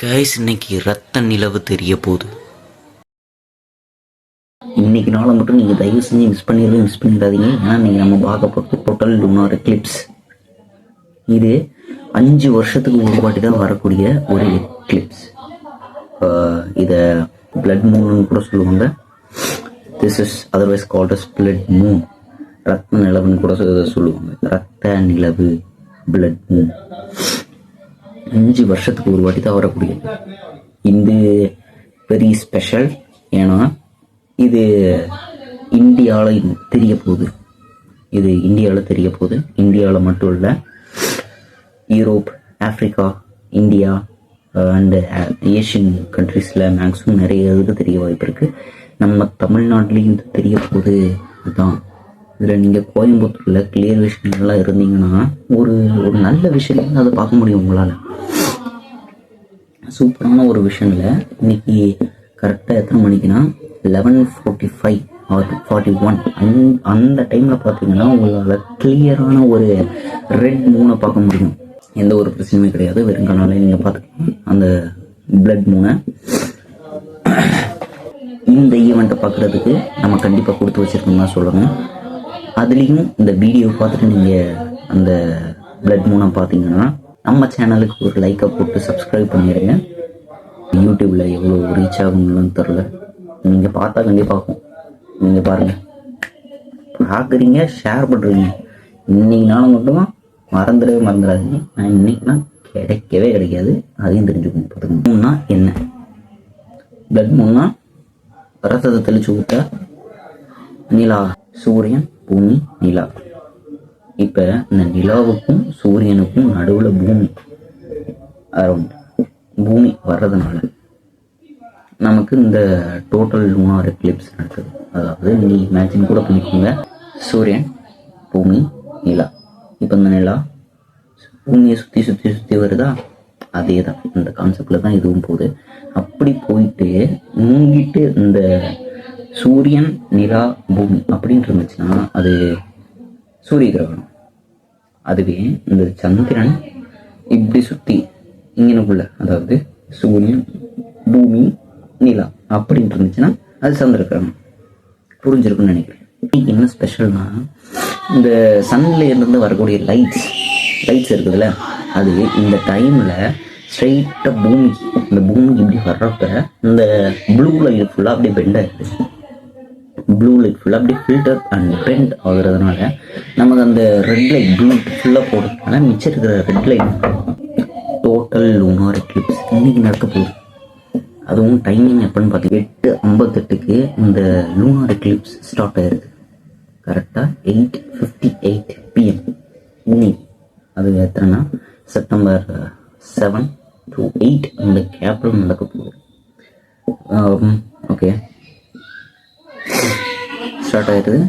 Guys இன்னைக்கு ரத்த நிலவு தெரிய போகுது. இன்னைக்கு நாளை மட்டும் நீங்கள் தயவு செஞ்சு மிஸ் பண்ணிடுறது மிஸ் பண்ணிடாதீங்க. ஏன்னா இன்னைக்கு நம்ம பார்க்க போகிறது டோட்டல் லுனார் எக்லிப்ஸ் இது அஞ்சு வருஷத்துக்கு ஒரு வாட்டி தான் வரக்கூடிய ஒரு எக்லிப்ஸ் இதை பிளட் மூன்னு கூட சொல்லுவாங்க. This is otherwise called as blood moon ரத்த நிலவுன்னு கூட சொல்லுவாங்க. ரத்த நிலவு பிளட் மூன் அஞ்சு வருஷத்துக்கு ஒரு வாட்டி தான் வரக்கூடியது இது வெரி ஸ்பெஷல் ஏன்னா இது இந்தியாவில் தெரிய போகுது இது இந்தியாவில் தெரிய போகுது இந்தியாவில் மட்டும் இல்லை Europe Africa India and Asian கண்ட்ரீஸில் மேக்ஸிமம் நிறைய இதுக்கு தெரிய வாய்ப்பு இருக்குது நம்ம தமிழ்நாட்டிலையும் இது தெரிய போகுது அதுதான் இதில் நீங்கள் கோயம்புத்தூரில் கிளியர் விஷயங்கள்லாம் இருந்தீங்கன்னா ஒரு ஒரு நல்ல விஷயம் அதை பார்க்க முடியும் உங்களால். சூப்பரான ஒரு விஷயம்ல இன்னைக்கு கரெக்டாக எத்தனை மணிக்குன்னா eleven forty five or forty one அந் அந்த டைமில் பார்த்தீங்கன்னா உங்களால் கிளியரான ஒரு ரெட் மூனை பார்க்க முடியும். எந்த ஒரு பிரச்சனையுமே கிடையாது. வெறுங்கனாலே நீங்கள் பார்த்துக்கலாம். அந்த பிளட் மூனை இந்த ஈவெண்ட்டை பார்க்குறதுக்கு நம்ம கண்டிப்பாக கொடுத்து வச்சிருக்கோம் தான் சொல்லணும். அதுலேயும் இந்த வீடியோ பார்த்துட்டு நீங்கள் அந்த பிளட் மூனை பார்த்தீங்கன்னா நம்ம சேனலுக்கு ஒரு லைக்கை போட்டு சப்ஸ்கிரைப் பண்ணிடுங்க யூடியூப்பில் எவ்வளோ ரீச் ஆகுங்கன்னு தெரில நீங்கள் பார்த்தா கண்டிப்பாக நீங்கள் பாருங்கள் பார்க்குறீங்க ஷேர் பண்ணுறீங்க இன்னைக்குனாலும் மட்டும் மறந்துடவே மறந்துடாதீங்க. நான் இன்னைக்குனா கிடைக்கவே கிடைக்காது. அதையும் தெரிஞ்சுக்கணும் பார்த்துக்கணும் மூணுனா என்ன? பிளட் மூணுனா ரத்தத்தை தெளிச்சு விட்ட நிலா சூரியன். பூமி நிலா. இப்போ இந்த நிலாவுக்கும் சூரியனுக்கும் நடுவில் பூமி. அரௌண்ட் பூமி வர்றதுனால நமக்கு இந்த டோட்டல் லூனார் எக்லிப்ஸ் நடக்குது. அதாவது நீ இமேஜின் கூட பண்ணிக்கோங்க. சூரியன் பூமி நிலா. இப்போ இந்த நிலா பூமியை சுற்றி சுற்றி சுற்றி வருதா? அதே தான் இந்த கான்செப்டில் தான் இதுவும் போகுது. அப்படி போயிட்டு மூங்கிட்டு இந்த சூரியன் நிலா பூமி அப்படின்னு இருந்துச்சுன்னா அது சூரிய கிரகணம். அதுவே இந்த சந்திரன் இப்படி சுற்றி இங்கனக்குள்ள அதாவது சூரியன் பூமி நிலா அப்படின்னு இருந்துச்சுன்னா அது சந்திர கிரகணம். புரிஞ்சிருக்குன்னு நினைக்கிறேன். இன்னைக்கு என்ன ஸ்பெஷல்னா இந்த சன்லேருந்து வரக்கூடிய லைட்ஸ் லைட்ஸ் இருக்குதுல்ல அது இந்த டைமில் ஸ்ட்ரைட்டாக பூமிக்கு இந்த பூமிக்கு இப்படி வர்றப்ப இந்த ப்ளூ லைட் ஃபுல்லாக அப்படியே பெண்ட் ஆயிடுது. ப்ளூ லைட் ஃபுல்லாக அப்படியே ஃபில்டர் அண்ட் பெண்ட் ஆகுறதுனால நமக்கு அந்த ரெட் லைட் ப்ளூ ஃபுல்லாக போடுறதுனால மிச்சம் இருக்கிற red light total lunar eclipse இன்றைக்கி நடக்க போகுது. அதுவும் டைமிங் எப்போன்னு பார்த்தீங்கன்னா எட்டு ஐம்பத்தெட்டுக்கு இந்த லூனார் எக்லிப்ஸ் ஸ்டார்ட் ஆயிருக்கு. கரெக்டாக எயிட் ஃபிஃப்டி எயிட் பிஎம் இன்னைக்கு. அது எத்தனைனா செப்டம்பர் செவன் டு எயிட் அந்த கேப்பில் நடக்க போகுது. Um, ஓகே ஸ்டார்ட் ஆயிடுது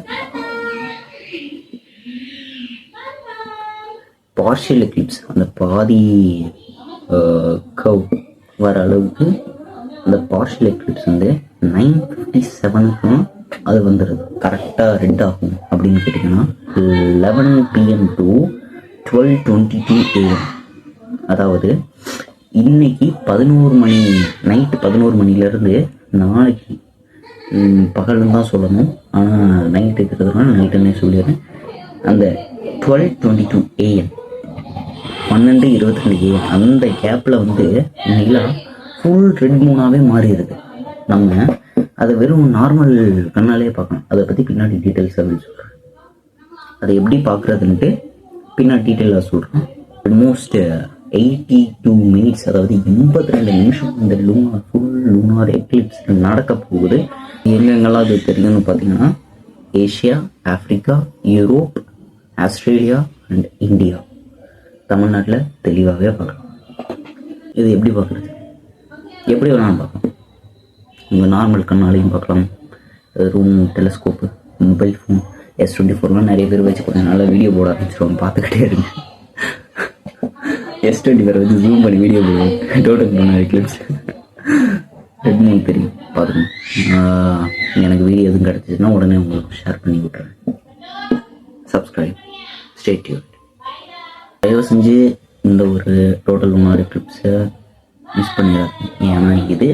பார்ஷியல் எக்லிப்ஸ் அந்த பாதி கவ் வர அளவுக்கு அந்த பார்ஷியல் எக்லிப்ஸ் வந்து நைன் ஃபிஃப்டி செவனுக்கும் அது வந்துடுது கரெக்டாக ரெட் ஆகும் அப்படின்னு கேட்டிங்கன்னா eleven PM to twelve twenty two AM அதாவது இன்னைக்கு பதினோரு மணி நைட்டு பதினோரு மணிலேருந்து நாளைக்கு பகல்னு தான் சொல்லணும். ஆனால் நைட் இருக்கிறதுனால நைட்டுன்னே சொல்லிடுறேன். அந்த டுவெல் டுவெண்ட்டி டூ ஏஎம் பன்னெண்டு இருபத்தி ரெண்டு ஏஎம் அந்த கேப்பில் வந்து நிலா ஃபுல் ரெட் மூணாகவே மாறிடுது. நம்ம அதை வெறும் நார்மல் கண்ணாலே பார்க்கணும். அதை பற்றி பின்னாடி டீட்டெயில்ஸ் அப்படின்னு சொல்கிறேன் அதை எப்படி பார்க்குறதுன்ட்டு பின்னாடி டீட்டெயிலாக சொல்கிறேன் ஆல்மோஸ்ட் எயிட்டி டூ மினிட்ஸ் அதாவது எண்பத்தி ரெண்டு நிமிஷம் இந்த லூனார் ஃபுல் லூனார் எக்லிப்ஸ் நடக்க போகுது. எங்கெங்கெல்லாம் அது தெரியும்னு பார்த்தீங்கன்னா Asia Africa Europe Australia and India. தமிழ்நாட்டில் தெளிவாகவே பார்க்கலாம். இது எப்படி பார்க்குறது? எப்படி வேணாலும் பார்க்கலாம். உங்கள் நார்மல் கண்ணாலையும் பார்க்கலாம். Room telescope mobile phone S twenty ஃபோர்லாம் நிறைய பேர் வச்சு கொஞ்சம் நல்லா வீடியோ போட ஆரம்பிச்சிருவோம் பார்த்துக்கிட்டே இருங்க. எஸ் டுவெண்ட்டி ஃபோர் வந்து ஜூம் பண்ணி வீடியோ போடுவோம். டோட்டல் பண்ண கிளிப்ஸ் ரெட் தெரியும். பார்த்துக்கணும் எனக்கு வீடியோ எதுவும் கிடச்சிச்சுன்னா உடனே உங்களுக்கு ஷேர் பண்ணி விட்றேன் சப்ஸ்கிரைப் ஸ்டேட்யூட் தயவு செஞ்சு இந்த ஒரு டோட்டல் மாதிரி ட்ரிப்ஸை மிஸ் பண்ணிடாதீங்க. ஏன்னா இது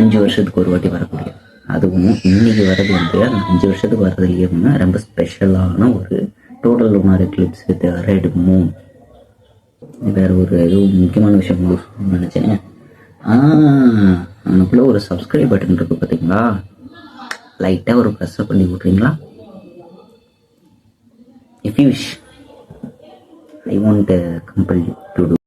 அஞ்சு வருஷத்துக்கு ஒரு வாட்டி வரக்கூடிய அதுவும் இன்னைக்கு வர்றது வந்து அந்த அஞ்சு வருஷத்துக்கு வர்றதுலேயே வந்து ரொம்ப ஸ்பெஷலான ஒரு டோட்டல் lunar eclipse தவிர ரெட் வேறு ஒரு எதுவும் முக்கியமான விஷயம் சொல்லணும்னு நினச்சேன். ஆ ஒரு சப்ஸ்கிரைப் பட்டன் இருக்கு பார்த்தீங்களா லைட்டாக ஒரு ப்ரெஸ்ஸை பண்ணி விட்றீங்களா? If you wish I want compel to do